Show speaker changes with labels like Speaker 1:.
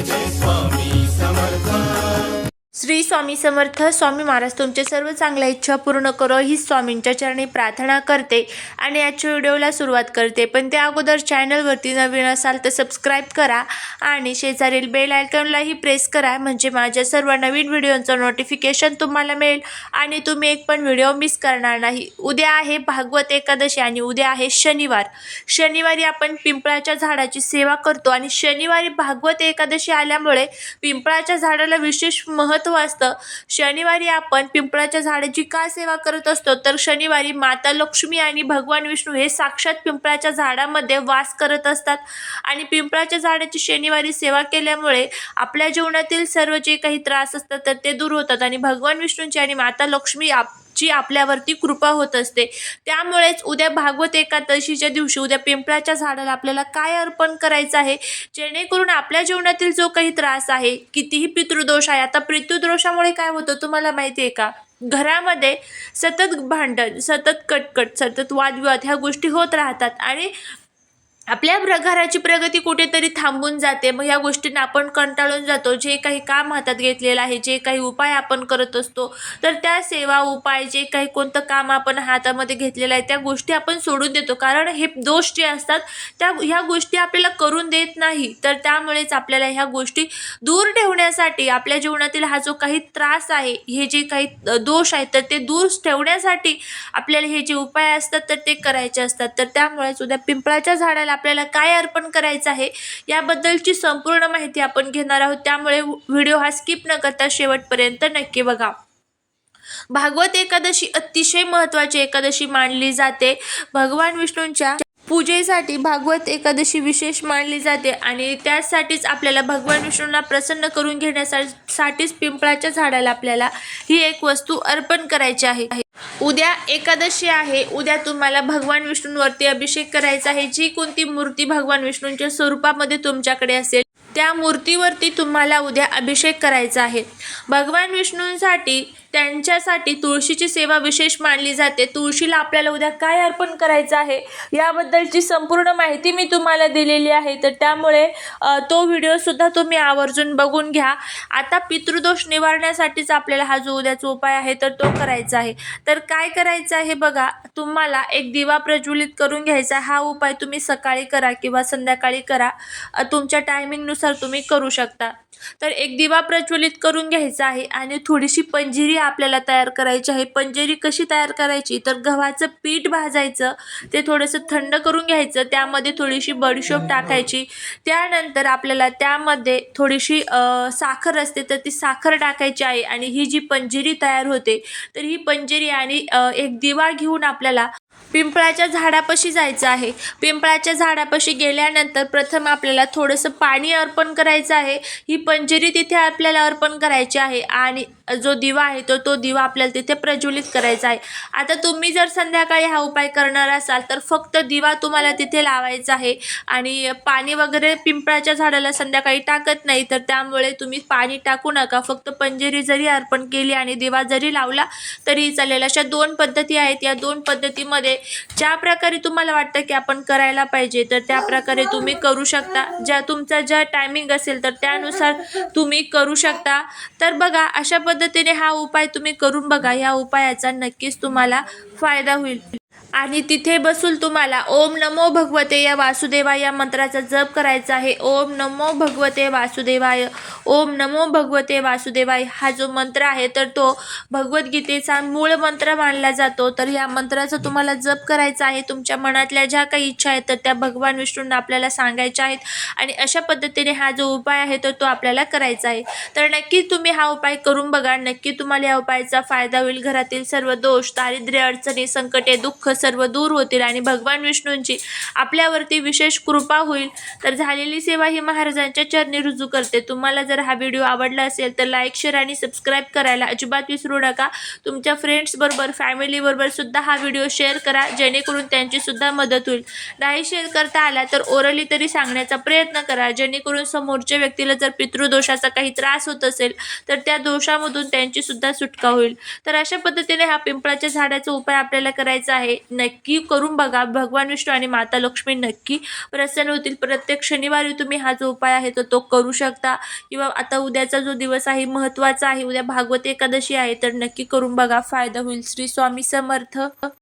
Speaker 1: जय जय स्वामी समर्थ
Speaker 2: श्री स्वामी समर्थ स्वामी महाराज तुमचे सर्व चांगल्या इच्छा पूर्ण करो ही स्वामींच्या चरणी प्रार्थना करते आणि आजच्या व्हिडिओला सुरुवात करते. पण त्या अगोदर चॅनलवरती नवीन असाल तर सबस्क्राईब करा आणि शेजारील बेल आयकॉनलाही प्रेस करा म्हणजे माझ्या सर्व नवीन व्हिडिओचं नोटिफिकेशन तुम्हाला मिळेल आणि तुम्ही एक पण व्हिडिओ मिस करणार नाही. उद्या आहे भागवत एकादशी आणि उद्या आहे शनिवार. शनिवारी आपण पिंपळाच्या झाडाची सेवा करतो आणि शनिवारी भागवत एकादशी आल्यामुळे पिंपळाच्या झाडाला विशेष महत्त्व असतं. शनिवारी आपण पिंपळाच्या झाडाची का सेवा करत असतो? तर शनिवारी माता लक्ष्मी आणि भगवान विष्णू हे साक्षात पिंपळाच्या झाडामध्ये वास करत असतात. आणि पिंपळाच्या झाडाची शनिवारी सेवा केल्यामुळे आपल्या जीवनातील सर्व जे काही त्रास असतात तर ते दूर होतात. आणि भगवान विष्णूंची आणि माता लक्ष्मी आप ची आपल्यावरती कृपा होत असते. त्यामुळेच उद्या भागवत एकादशीच्या दिवशी उद्या पिंपळाच्या झाडाला आपल्याला काय अर्पण करायचं आहे? जेणेकरून आपल्या जीवनातील जो काही त्रास आहे कितीही पितृदोष आहे आता पितृदोषामुळे काय होतं तुम्हाला माहिती आहे का? घरामध्ये सतत भांडण सतत कटकट सतत वादविवाद ह्या गोष्टी होत राहतात. आणि आपल्या प्रकाराची प्रगती कुठेतरी थांबून जाते. मग ह्या गोष्टींना आपण कंटाळून जातो. जे काही काम हातात घेतलेलं आहे जे काही उपाय आपण करत असतो तर त्या सेवा उपाय जे काही कोणतं काम आपण हातामध्ये घेतलेलं आहे त्या गोष्टी आपण सोडून देतो. कारण हे दोष जे असतात त्या ह्या गोष्टी आपल्याला करून देत नाही. तर त्यामुळेच आपल्याला ह्या गोष्टी दूर ठेवण्यासाठी आपल्या जीवनातील हा जो काही त्रास आहे हे जे काही दोष आहेत तर ते दूर ठेवण्यासाठी आपल्याला हे जे उपाय असतात तर ते करायचे असतात. तर त्यामुळेच उद्या पिंपळाच्या झाडाला आपल्याला काय अर्पण करायचं आहे याबद्दलची संपूर्ण माहिती आपण घेणार आहोत. त्यामुळे व्हिडिओ हा स्किप न करता शेवटपर्यंत नक्की बघा. भागवत एकादशी अतिशय महत्त्वाची एकादशी मानली जाते. भगवान विष्णूंच्या पूजेसाठी भागवत एकादशी विशेष मानली जाते आणि त्यासाठीच आपल्याला भगवान विष्णूंना प्रसन्न करून घेण्यासाठीच पिंपळाच्या झाडाला आपल्याला ही एक वस्तू अर्पण करायची आहे. उद्या एकादशी आहे. उद्या तुम्हाला भगवान विष्णूंवरती अभिषेक करायचा आहे. जी कोणती मूर्ती भगवान विष्णूंच्या स्वरूपामध्ये तुमच्याकडे असेल त्या मूर्तीवरती तुम्हाला उद्या अभिषेक करायचा आहे. भगवान विष्णूंसाठी त्यांच्यासाठी तुळशीची सेवा विशेष मानली जाते. तुळशीला आपल्याला उद्या काय अर्पण करायचं आहे? याबद्दलची संपूर्ण माहिती मी तुम्हाला दिलेली आहे. तर त्यामुळे तो व्हिडिओसुद्धा तुम्ही आवर्जून बघून घ्या. आता पितृदोष निवारण्यासाठीच आपल्याला हा जो उद्याचा उपाय आहे तर तो करायचा आहे. तर काय करायचं आहे बघा तुम्हाला एक दिवा प्रज्वलित करून घ्यायचा हा उपाय तुम्ही सकाळी करा किंवा संध्याकाळी करा. तुमच्या टायमिंगनुसार तुम्ही करू शकता. तर एक दिवा प्रज्वलित करून घ्यायचा आहे आणि थोडीशी पंजिरी आपल्याला तयार करायची आहे. पंजिरी कशी तयार करायची? तर गव्हाचं पीठ भाजायचं ते थोडंसं थंड करून घ्यायचं त्यामध्ये थोडीशी बडीशोप टाकायची. त्यानंतर आपल्याला त्यामध्ये थोडीशी साखर असते तर ती साखर टाकायची आहे आणि ही जी पंजिरी तयार होते तर ही पंजिरी आणि एक दिवा घेऊन आपल्याला पिंपळाच्या झाडापाशी जायचं आहे. पिंपळाच्या झाडापाशी गेल्यानंतर प्रथम आपल्याला थोडंसं पाणी अर्पण करायचं आहे. ही पंजिरी तिथे आपल्याला अर्पण करायची आहे आणि जो दिवा आहे तो तो दिवा आपल्याला तिथे प्रज्वलित करायचा आहे. आता तुम्ही जर संध्याकाळी हा उपाय करणार असाल तर फक्त दिवा तुम्हाला तिथे लावायचा आहे आणि पाणी वगैरे पिंपळाच्या झाडाला संध्याकाळी टाकत नाही तर त्यामुळे तुम्ही पाणी टाकू नका. फक्त पंजिरी जरी अर्पण केली आणि दिवा जरी लावला तरी चालेल. अशा दोन पद्धती आहेत. या दोन पद्धतीमध्ये ज्या प्रकारे तुम्हाला वाटतं की आपण करायला पाहिजे तर त्या प्रकारे तुम्ही करू शकता. ज्या तुमचा ज्या टायमिंग असेल तर त्यानुसार तुम्ही करू शकता. तर बघा अशा पद्धतीने हा उपाय तुम्ही करून बघा. या उपायाचा नक्कीच तुम्हाला फायदा होईल. आणि तिथे बसून तुम्हाला ओम नमो भगवते या वासुदेवा या मंत्राचा जप करायचा आहे. ओम नमो भगवते वासुदेवाय. ओम नमो भगवते वासुदेवाय. हा जो मंत्र आहे तर तो भगवद्गीतेचा मूळ मंत्र मानला जातो. तर या मंत्राचा तुम्हाला जप करायचा आहे. तुमच्या मनातल्या ज्या काही इच्छा आहेत तर त्या भगवान विष्णूंना आपल्याला सांगायच्या आहेत. आणि अशा पद्धतीने हा जो उपाय आहे तर तो आपल्याला करायचा आहे. तर नक्की तुम्ही हा उपाय करून बघा. नक्की तुम्हाला या उपायाचा फायदा होईल. घरातील सर्व दोष दारिद्र्य अडचणी संकटे दुःख सर्व दूर होतील आणि भगवान विष्णूंची आपल्यावरती विशेष कृपा होईल. तर झालेली सेवा ही महाराजांच्या चरणी रुजू करते. तुम्हाला जर हा व्हिडिओ आवडला असेल तर लाईक शेअर आणि सबस्क्राईब करायला अजिबात विसरू नका. तुमच्या फ्रेंड्सबरोबर फॅमिलीबरोबर सुद्धा हा व्हिडिओ शेअर करा जेणेकरून त्यांची सुद्धा मदत होईल. नाही शेअर करता आला तर ओरली तरी सांगण्याचा प्रयत्न करा. जेणेकरून समोरच्या व्यक्तीला जर पितृदोषाचा काही त्रास होत असेल तर त्या दोषामधून त्यांची सुद्धा सुटका होईल. तर अशा पद्धतीने हा पिंपळाच्या झाडाचा उपाय आपल्याला करायचा आहे. नक्की करून बघा. भगवान विष्णू आणि माता लक्ष्मी नक्की प्रसन्न होतील. प्रत्येक शनिवारी तुम्ही हा जो उपाय आहे तो तो करू शकता. किंवा आता उद्याचा जो दिवस आहे महत्त्वाचा आहे उद्या भागवत एकादशी आहे तर नक्की करून बघा. फायदा होईल. श्री स्वामी समर्थ.